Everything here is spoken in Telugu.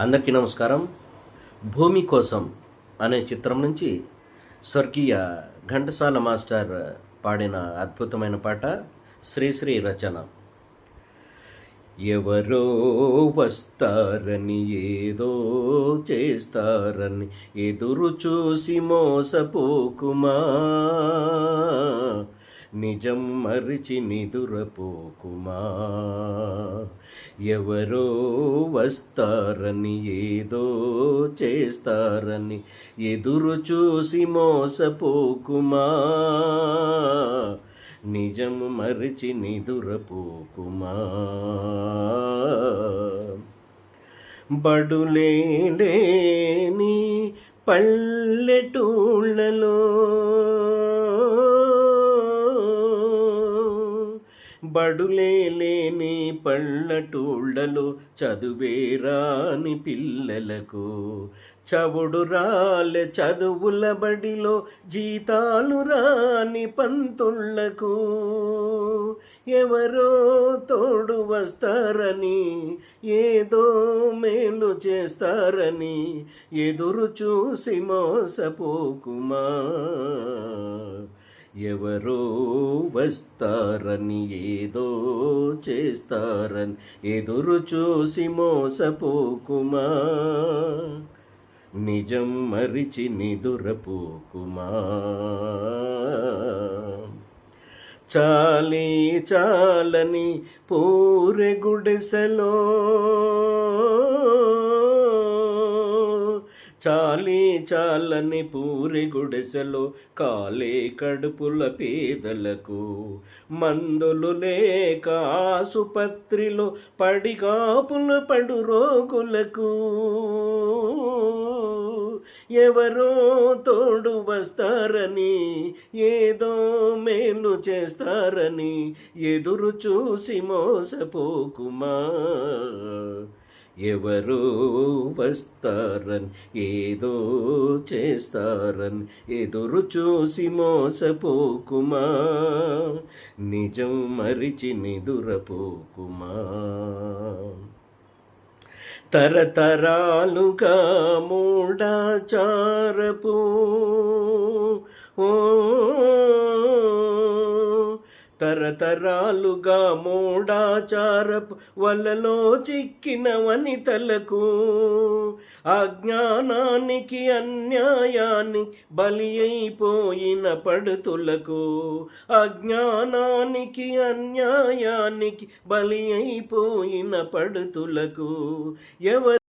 అందరికీ నమస్కారం. భూమి కోసం అనే చిత్రం నుంచి స్వర్గీయ ఘంటసాల మాస్టర్ పాడిన అద్భుతమైన పాట శ్రీశ్రీ రచన. ఎవరో వస్తారని ఏదో చేస్తారని ఎదురు చూసి మోసపోకుమా? నిజం మరిచి నిదురపోకుమా? ఎవరో వస్తారని ఏదో చేస్తారని ఎదురు చూసి మోసపోకుమా? నిజము మరిచి నిదురపోకుమా? బడులేని పల్లెటూళ్ళలో బడులే లేని పల్లెటూళ్ళలో చదువేరాని పిల్లలకు. చవుడు రాలె చదువుల బడిలో జీతాలు రాని పంతుళ్ళకు. ఎవరో తోడు వస్తారని ఏదో మేలు చేస్తారని ఎదురు చూసి మోసపోకుమా. ఎవరో వస్తారని ఏదో చేస్తారని ఎదురు చూసి మోసపోకుమా? నిజం మరిచి నిదురపోకుమా? చాలి చాలని పూరె గుడిసెలో చాలీ చాలని పూరి గుడిసెలో కాలే కడుపుల పేదలకు మందులు లేక ఆసుపత్రిలో పడిగాపుల పడు రోగులకు ఎవరో తోడు వస్తారని ఏదో మేలు చేస్తారని ఎదురు చూసి మోసపోకుమా? ఎవరో వస్తారన్ ఏదో చేస్తారన్ ఎదురు చూసి మోసపోకుమా? నిజం మరిచి నిదురపోకుమా? తరతరాలుగా మూడాచారపు ఓ తరతరాలుగా మూడాచారపు వలలో చిక్కిన వనితలకు అజ్ఞానానికి అన్యాయానికి బలి అయిపోయిన పడుతులకు. అజ్ఞానానికి అన్యాయానికి బలి అయిపోయిన పడుతులకు. ఎవరు